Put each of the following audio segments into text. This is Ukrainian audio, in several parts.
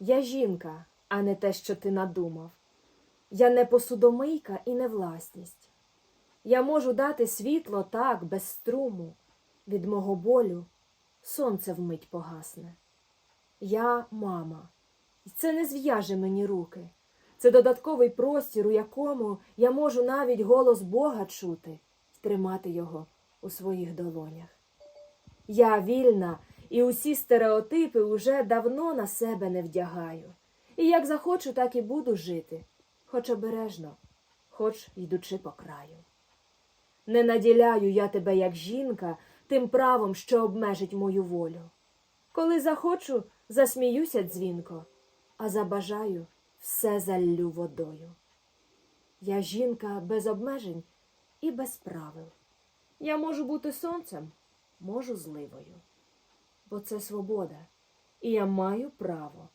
Я жінка, а не те, що ти надумав. Я не посудомийка і не власність. Я можу дати світло так, без струму. Від мого болю сонце вмить погасне. Я мама, і це не зв'яже мені руки. Це додатковий простір, у якому я можу навіть голос Бога чути тримати його у своїх долонях. Я вільна, і усі стереотипи уже давно на себе не вдягаю. І як захочу, так і буду жити, хоч обережно, хоч йдучи по краю. Не наділяю я тебе як жінка тим правом, що обмежить мою волю. Коли захочу, засміюся дзвінко, а забажаю, все заллю водою. Я жінка без обмежень і без правил. Я можу бути сонцем, можу зливою. Бо це свобода, і я маю право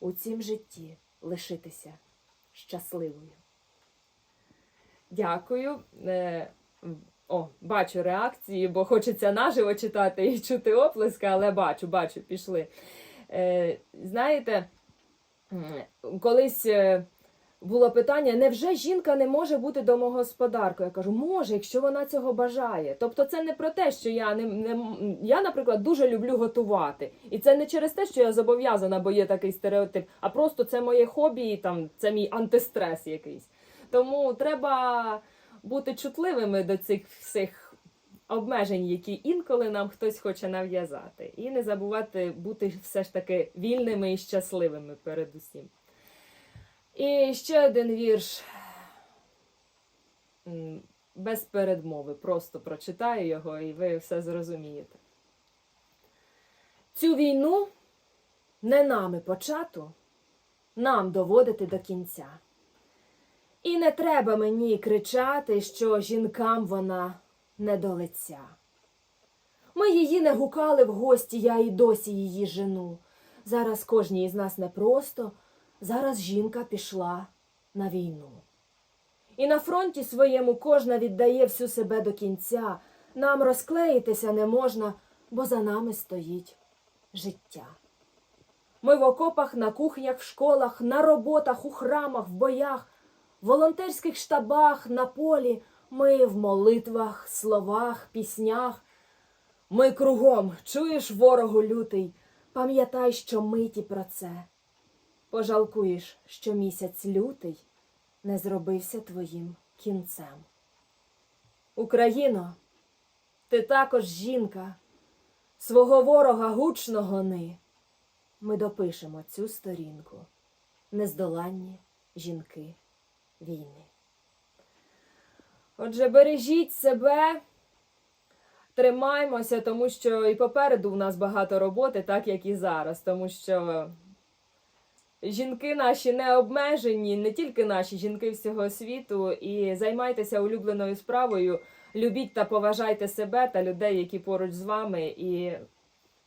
у цім житті лишитися щасливою. Дякую. Е, О, бачу реакції, бо хочеться наживо читати і чути оплески, але бачу, бачу, пішли. Е, Знаєте, колись е, було питання: невже жінка не може бути домогосподаркою? Я кажу, може, якщо вона цього бажає. Тобто, це не про те, що я не, не я, наприклад, дуже люблю готувати. І це не через те, що я зобов'язана, бо є такий стереотип, а просто це моє хобі, і там це мій антистрес якийсь. Тому треба бути чутливими до цих всіх обмежень, які інколи нам хтось хоче нав'язати. І не забувати бути все ж таки вільними і щасливими передусім. І ще один вірш. Без передмови, просто прочитаю його, і ви все зрозумієте. Цю війну не нами почату, нам доводити до кінця. І не треба мені кричати, що жінкам вона не до лиця. Ми її не гукали в гості, я і досі її жену. Зараз кожній із нас непросто, зараз жінка пішла на війну. І на фронті своєму кожна віддає всю себе до кінця. Нам розклеїтися не можна, бо за нами стоїть життя. Ми в окопах, на кухнях, в школах, на роботах, у храмах, в боях, в волонтерських штабах, на полі. Ми в молитвах, словах, піснях. Ми кругом, чуєш, ворогу лютий, пам'ятай, що миті про це. Пожалкуєш, що місяць лютий не зробився твоїм кінцем. Україно, ти також жінка, свого ворога гучно гони. Ми допишемо цю сторінку нездоланні жінки війни. Отже, бережіть себе, тримаймося, тому що і попереду в нас багато роботи, так як і зараз, тому що жінки наші не обмежені, не тільки наші жінки всього світу. І займайтеся улюбленою справою, любіть та поважайте себе та людей, які поруч з вами, і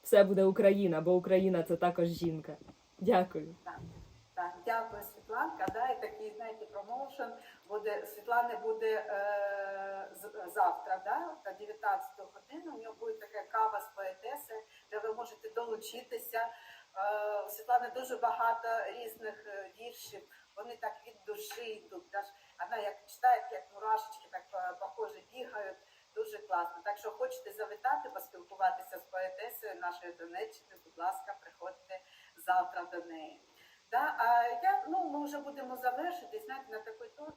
все буде Україна, бо Україна це також жінка. Дякую. Так, так, дякую, Світланка. Да, і такий, знаєте, промоушен буде Світлани буде е, завтра, да, на 19 годину. У нього буде така кава з поетеси, де ви можете долучитися. Е, у Світлани дуже багато різних е, віршів. Вони так від душі йдуть. Вона як читає, як мурашечки, так е, похоже бігають. Дуже класно. Так що хочете завітати, поспілкуватися з поетесою нашої Донеччини, будь ласка, приходьте завтра до неї. Да, а я, ну, ми вже будемо завершити, знаєте, на такий тон.